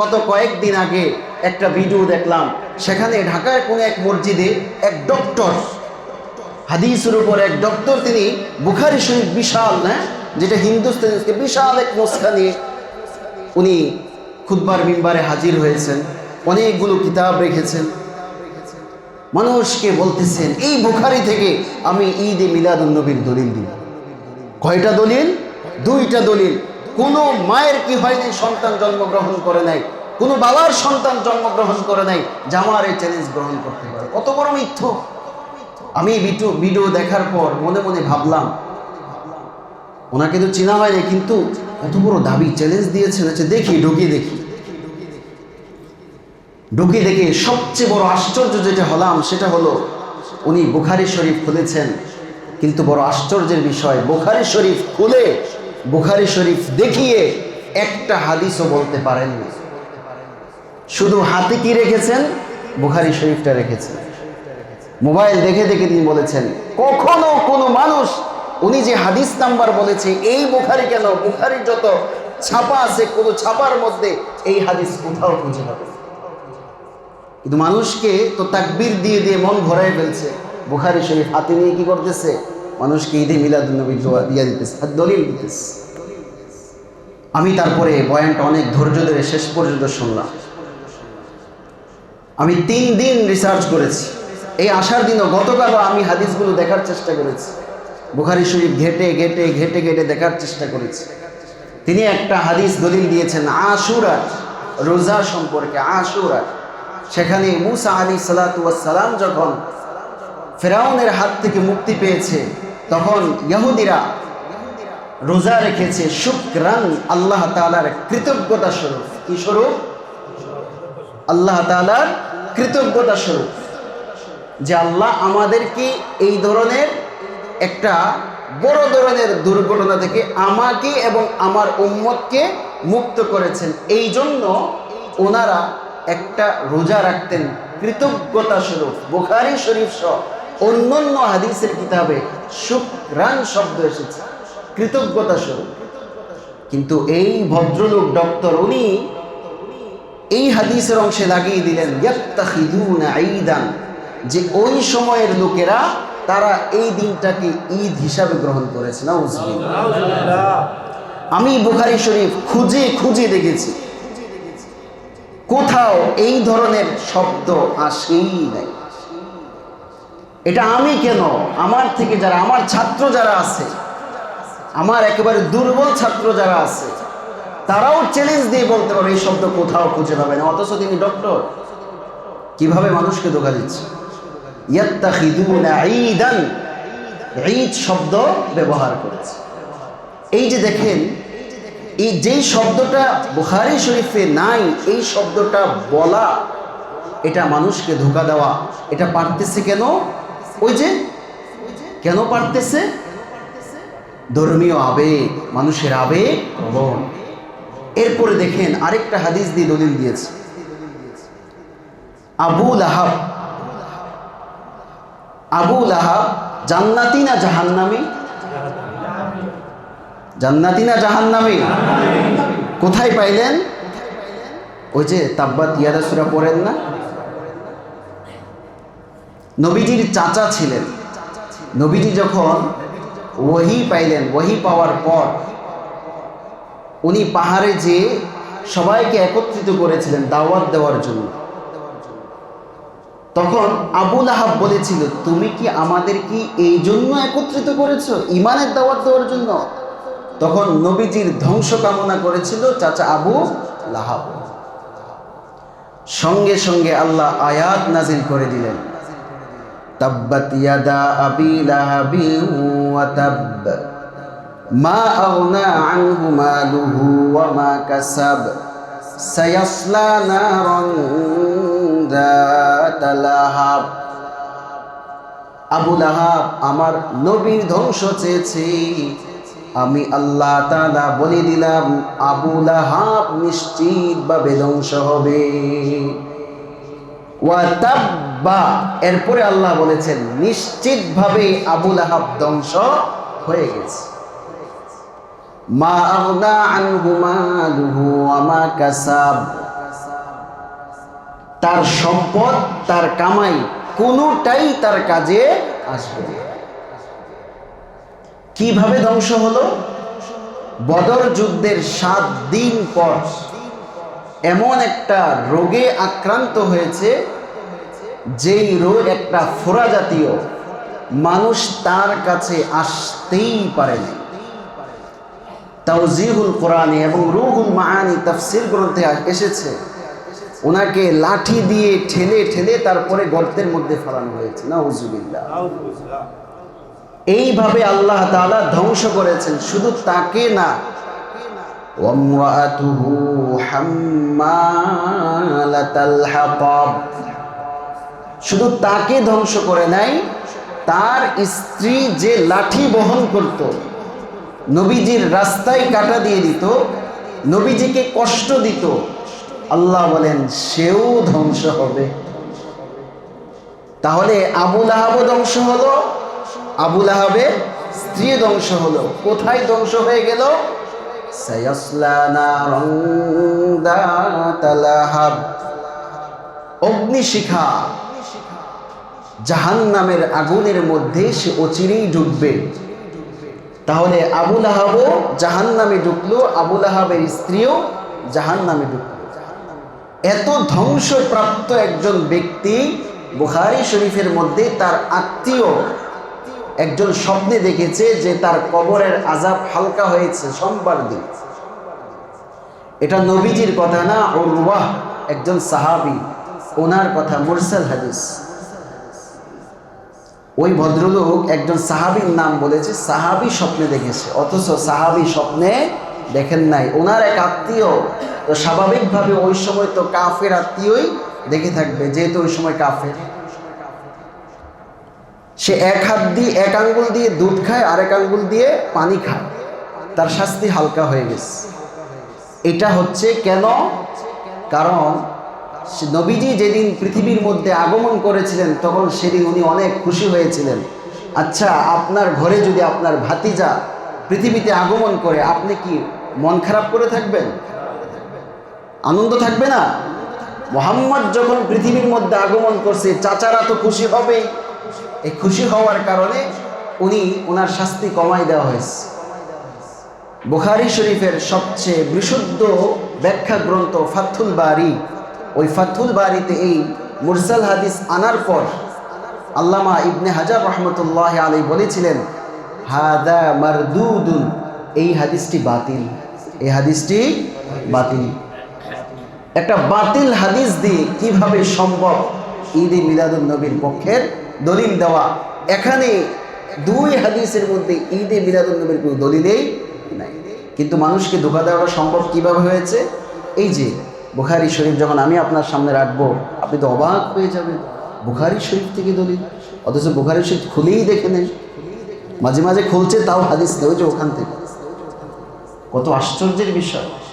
গত কয়েকদিন আগে একটা ভিডিও দেখলাম। সেখানে ঢাকায় কোনো এক মসজিদে এক ডক্টর হাদিসের উপর এক ডক্টর তিনি বুখারি শরীফ বিশাল হ্যাঁ? যেটা হিন্দুস্তানি বিশাল এক নস্কা নিয়ে উনি খুদবার মিম্বারে হাজির হয়েছেন। অনেকগুলো কিতাব রেখেছেন। মানুষকে বলতেছেন, এই বুখারি থেকে আমি ঈদ ঈদে মিলাদুন্নবীর দলিল দিব। কয়টা দলিল? দুইটা দলিল। কোনো মায়ের কি হয়নি সন্তান জন্মগ্রহণ করে নাই? কোনো বাবার সন্তান জন্মগ্রহণ করে নাই জামার এই চ্যালেঞ্জ গ্রহণ করতে পারে? কত বড় মিথ্য। আমি ভিডিও ভিডিও দেখার পর মনে মনে ভাবলাম, ওনাকে তো চেনা হয়নি, কিন্তু কত বড় দাবি চ্যালেঞ্জ দিয়েছেন। আচ্ছা দেখি, ঢুকিয়ে দেখি। ঢুকিয়ে দেখে, সবচেয়ে বড় আশ্চর্য যেটা হলাম, সেটা হলো উনি বুখারি শরীফ খুলেছেন। কিন্তু বড় আশ্চর্যের বিষয়, বুখারি শরীফ খুলে বুখারি শরীফ দেখিয়ে একটা হাদিসও বলতে পারেননি। শুধু হাতে কি রেখেছেন? বুখারি শরীফটা রেখেছেন। মোবাইল দেখে দেখে তিনি বলেছেন, কখনো কোনো মানুষ, উনি যে হাদিস নাম্বার বলেছে, এই বুখারি কেন? বুখারির যত ছাপা আছে, কোনো ছাপার মধ্যে এই হাদিস কোথাও খুঁজে পাবে। কিন্তু মানুষকে তো তাকবির দিয়ে দিয়ে মন ভরাই ফেলছে। বুখারি শরীফ হাতে নিয়ে কি করতেছে? মানুষকে ঈদে মিলাদুন্নবী দোয়া দিয়ে দিতেছে। আর দলিল দিতেছে। আমি তারপরে বয়ানটা অনেক ধৈর্য ধরে শেষ পর্যন্ত শুনলাম। আমি তিন দিন রিসার্চ করেছি। এই আসার দিনও গতকালও আমি হাদিসগুলো দেখার চেষ্টা করেছি। বুখারি শরীফ ঘেটে ঘেটে ঘেটে ঘেটে দেখার চেষ্টা করেছি। তিনি একটা হাদিস দলিল দিয়েছেন, আশুরা রোজা সম্পর্কে, আশুরা। সেখানে মুসা আলী সালাতাম যখন ফেরাউনের হাত থেকে মুক্তি পেয়েছে তখন ইহুদিরা রোজা রেখেছে, শুক্রান আল্লাহ তালার কৃতজ্ঞতা স্বরূপ। কি স্বরূপ? আল্লাহ তালার কৃতজ্ঞতা স্বরূপ। যে আল্লাহ আমাদেরকে এই ধরনের একটা বড় ধরনের দুর্ঘটনা থেকে আমাকে এবং আমার উম্মতকে মুক্ত করেছেন। এই জন্য ওনারা একটা রোজা রাখতেন কৃতজ্ঞতা স্বরূপ। বুখারি শরীফ সহ অন্য অন্য হাদিসের কিতাবে শুক্রান শব্দ এসেছে কৃতজ্ঞতা স্বরূপ। কিন্তু এই ভদ্রলোক ডক্টর উনি এই হাদিসের অংশে লাগিয়ে দিলেন ঈদান যে ওই সময়ের লোকেরা তারা এই দিনটাকে ঈদ হিসাবে গ্রহণ করেছে। না আমি বুখারি শরীফ খুঁজে খুঁজে দেখেছি। কোথাও এই ধরনের শব্দ আসেই নাই। এটা আমি কেন? আমার থেকে যারা, আমার ছাত্র যারা আছে, আমার একেবারে দুর্বল ছাত্র যারা আছে, তারাও চ্যালেঞ্জ দিয়ে বলতে পারবে, এই শব্দ কোথাও খুঁজে পাবে না। অথচ তিনি ডক্টর কীভাবে মানুষকে ধোকা দিচ্ছে? শব্দ ব্যবহার করেছে। এই যে দেখেন, এই যেই শব্দটা বুখারি শরীফে নাই, এই শব্দটা বলা, এটা মানুষকে ধোকা দেওয়া, এটা পারতেছে কেন? ওই যে? কেন পারতেছে? ধর্মীয় আবেগ, মানুষের আবেগ এরপরে দেখেন আরেকটা হাদিস দিয়ে দলিল দিয়েছে। আবু লাহাব। আবু লাহাব, জান্নাতি না জাহান্নামি? জান্নাতি না জাহান্নামি? কোথায় পাইলেন? ওই যে তাব্বাত ইয়াদা সুরা পড়েন না? নবীজির চাচা ছিলেন। নবীজি যখন ওহি পাইলেন, ওহি পাওয়ার পর উনি পাহাড়ে যে সবাইকে একত্রিত করেছিলেন দাওয়াত দেওয়ার জন্য। তখন আবুল আহাব বলেছিল, তুমি কি আমাদের কি এই জন্য একত্রিত করেছ? ইমানের দাওয়াত দেওয়ার জন্য? তখন নবীজির ধ্বংস কামনা করেছিল চাচা আবু লাহাব। সঙ্গে সঙ্গে আল্লাহ আয়াত নাজিল করে দিলেন। ওয়া তাব্ব মা আগনা আনহু মালুহু ওয়া মা কাসাব সায়াসলা নারান যাতা লাহাব আবু লাহাব আমার নবীর ধ্বংস চেয়েছে। আমি আল্লাহ তাআলা বলে দিলাম, আবু লাহাব নিশ্চিতভাবে ধ্বংস হবে। ওয়াতাব্বা এরপরে আল্লাহ বলেছেন নিশ্চিতভাবে আবুল আহাব ধ্বংস হয়ে গেছে। মা ওয়া কাসাব। তার সম্পদ, তার কামাই কোনোটাই তার কাজে আসবে কীভাবে ধ্বংস হলো? বদর যুদ্ধের সাত দিন পর। এমন একটা রোগে আক্রান্ত হয়েছে যেই রোগ একটা ফোড়া জাতীয় মানুষ তার কাছে আসতেই পারেনি তাওজিহুল কোরআনে এবং রুহুল মাআনি তাফসির গ্রন্থে এসেছে ওনাকে লাঠি দিয়ে ঠেলে ঠেলে তারপরে গর্তের মধ্যে ফেলানো হয়েছে নাউজুবিল্লাহ এইভাবে আল্লাহ তাআলা ধ্বংস করেছেন শুধু তাকে না وامرأته حمالة الحطب শুধু তাকে ধ্বংস করে নাই, তার স্ত্রী যে লাঠি বহন করত, নবীজির রাস্তায় কাটা দিয়ে দিত, নবীজিকে কষ্ট দিত, আল্লাহ বলেন, সেও ধ্বংস হবে। তাহলে আবুল আহাবও ধ্বংস হলো আবুল আহাবে স্ত্রী ধ্বংস হলো। কোথায় ধ্বংস হয়ে গেল। অগ্নিশিখা। জাহান নামের আগুনের মধ্যে সে অচিরেই ঢুকবে তাহলে আবুল আহাবও জাহান নামে ঢুকলো আবুল আহাবের স্ত্রীও জাহান নামে ঢুকলো এত ধ্বংসপ্রাপ্ত একজন ব্যক্তি বুখারি শরীফের মধ্যে তার আত্মীয় একজন স্বপ্নে দেখেছে যে তার কবরের আজাব হালকা হয়েছে, সোমবার দিন। এটা নবীজির কথা না ওরওয়াহ একজন সাহাবি। ওনার কথা মুরসাল হাদিস। ওই ভদ্রলোক একজন সাহাবীর নাম বলেছে, সাহাবি স্বপ্নে দেখেছে, অথচ সাহাবী স্বপ্নে দেখেন নাই। ওনার এক আত্মীয়, তো স্বাভাবিকভাবে ওই সময় তো কাফের আত্মীয়ই দেখে থাকবে, যেহেতু ওই সময় কাফের। সে এক হাত দিয়ে, এক আঙ্গুল দিয়ে দুধ খায়, আরেক আঙ্গুল দিয়ে পানি খায়। তার শাস্তি হালকা হয়ে গেছে। এটা হচ্ছে কেন? কারণ নবীজি যেদিন পৃথিবীর মধ্যে আগমন করেছিলেন, তখন সেদিন উনি অনেক খুশি হয়েছিলেন। আচ্ছা আপনার ঘরে যদি আপনার ভাতিজা পৃথিবীতে আগমন করে, আপনি কি মন খারাপ করে থাকবেন? আনন্দ থাকবে না? মোহাম্মদ যখন পৃথিবীর মধ্যে আগমন করছে, চাচারা তো খুশি হবেই। এই খুশি হওয়ার কারণে উনি ওনার শাস্তি কমাই দেওয়া হয়েছে। বুখারি শরীফের সবচেয়ে বিশুদ্ধ ব্যাখ্যা গ্রন্থ ফাথুল বাড়ি ওই ফাথুল বাড়িতে এই মুরসাল হাদিস আনার পর আল্লামা ইবনে হাজার রহমতুল্লাহ আলী বলেছিলেন, হাদা মারদুদুন। এই হাদিসটি বাতিল। এই হাদিসটি বাতিল। একটা বাতিল হাদিস দিয়ে কীভাবে সম্ভব ঈদে মিলাদুল নবীর পক্ষের দলিল দেওয়া? এখানে দুই হাদিসের মধ্যে ঈদে মিলাদুল নবীর কোনো দলিলেই নাই। কিন্তু মানুষকে ধোকা দেওয়া সম্ভব কীভাবে হয়েছে? এই যে বুখারি শরীফ যখন আমি আপনার সামনে রাখব, আপনি তো অবাক হয়ে যাবেন। বুখারি শরীফ থেকে দলিল। অথচ বুখারি শরীফ খুলেই দেখে নেন। মাঝে মাঝে খুলছে, তাও হাদিস নেই যে ওখান থেকে। কত আশ্চর্যের বিষয়।